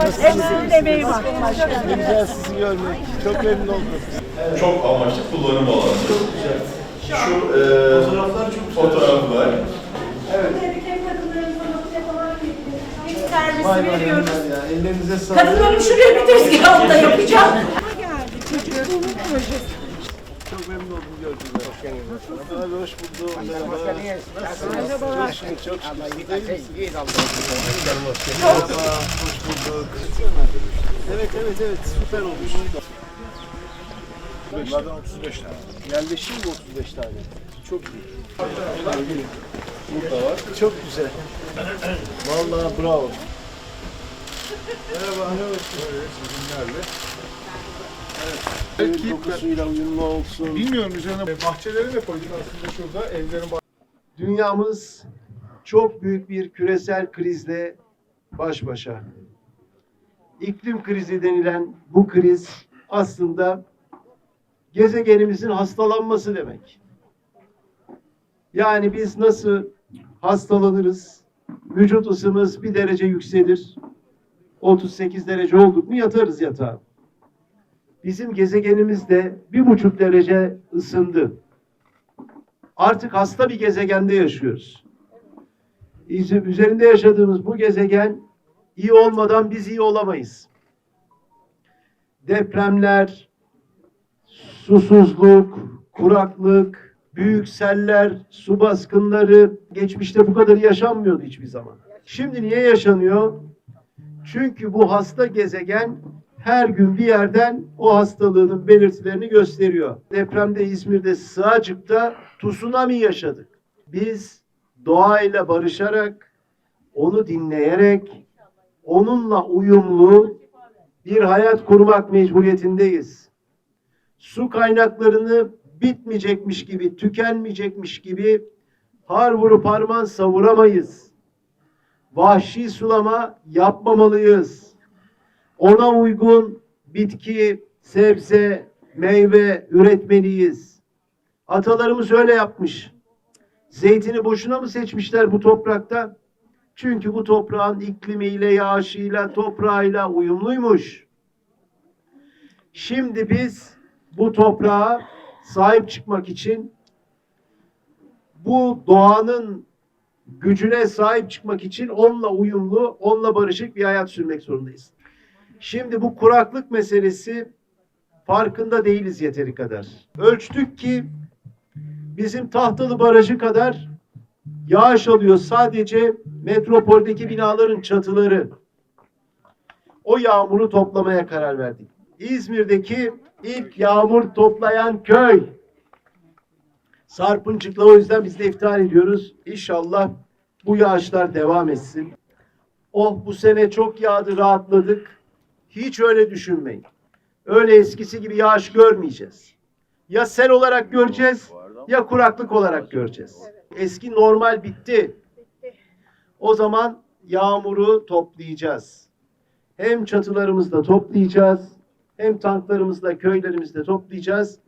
Hepsinin emeği var. Güzel sizi görmek. Çok memnun oldum. Çok amaçlı kullanım alanı. Çok güzel. Şu e, fotoğraflar çok fotoğraflar. Servisi Vay vay veriyoruz. ya. Ellerinize sağlık. Kadınlarım şuraya bir tezgahı da yapacağım. Çok memnun oldum gördüğünüzde. Abi hoş bulduk. Merhaba. Nasılsınız? Çok şükür, çok şükür. Siz de iyi misiniz? Merhaba, hoş bulduk. Evet, evet, evet. Süper olmuş. Bunlardan 35 tane. Yerleşim mi 35 tane? Çok iyi. Burada var. Çok güzel. Vallahi bravo. Merhaba. Sizinlerle. Belki Belki dokusuyla uyumlu olsun. bilmiyorum üzerine bahçeleri de koyduk aslında şurada evlerin bah- Dünyamız çok büyük bir küresel krizle baş başa. İklim krizi denilen bu kriz aslında gezegenimizin hastalanması demek. Yani biz nasıl hastalanırız? Vücut ısımız bir derece yükselir. 38 derece olduk mu yatarız yatağa. Bizim gezegenimiz de bir buçuk derece ısındı artık hasta bir gezegende yaşıyoruz. Üzerinde yaşadığımız bu gezegen iyi olmadan biz iyi olamayız. Depremler, susuzluk, kuraklık, büyük seller, su baskınları geçmişte bu kadar yaşanmıyordu hiçbir zaman. Şimdi niye yaşanıyor? Çünkü bu hasta gezegen her gün bir yerden o hastalığının belirtilerini gösteriyor. Depremde İzmir'de Sığacık'ta tsunami yaşadık. Biz doğayla barışarak, onu dinleyerek, onunla uyumlu bir hayat kurmak mecburiyetindeyiz. Su kaynaklarını bitmeyecekmiş gibi, tükenmeyecekmiş gibi har vurup harman savuramayız. Vahşi sulama yapmamalıyız ona uygun bitki, sebze, meyve üretmeliyiz. Atalarımız öyle yapmış. Zeytini boşuna mı seçmişler bu toprakta? Çünkü bu toprağın iklimiyle, yağışıyla, toprağıyla uyumluymuş. Şimdi biz bu toprağa sahip çıkmak için bu doğanın gücüne sahip çıkmak için onunla uyumlu, onunla barışık bir hayat sürmek zorundayız. Şimdi bu kuraklık meselesi farkında değiliz yeteri kadar. Ölçtük ki bizim Tahtalı Barajı kadar yağış alıyor sadece metropoldeki binaların çatıları. O yağmuru toplamaya karar verdik. İzmir'deki ilk yağmur toplayan köy. Sarpıncık'la o yüzden biz de iftihar ediyoruz. İnşallah bu yağışlar devam etsin. Oh bu sene çok yağdı rahatladık. Hiç öyle düşünmeyin. Öyle eskisi gibi yağış görmeyeceğiz. Ya sel olarak göreceğiz ya kuraklık olarak göreceğiz. Eski normal bitti. O zaman yağmuru toplayacağız. Hem çatılarımızda toplayacağız hem tanklarımızla köylerimizde toplayacağız.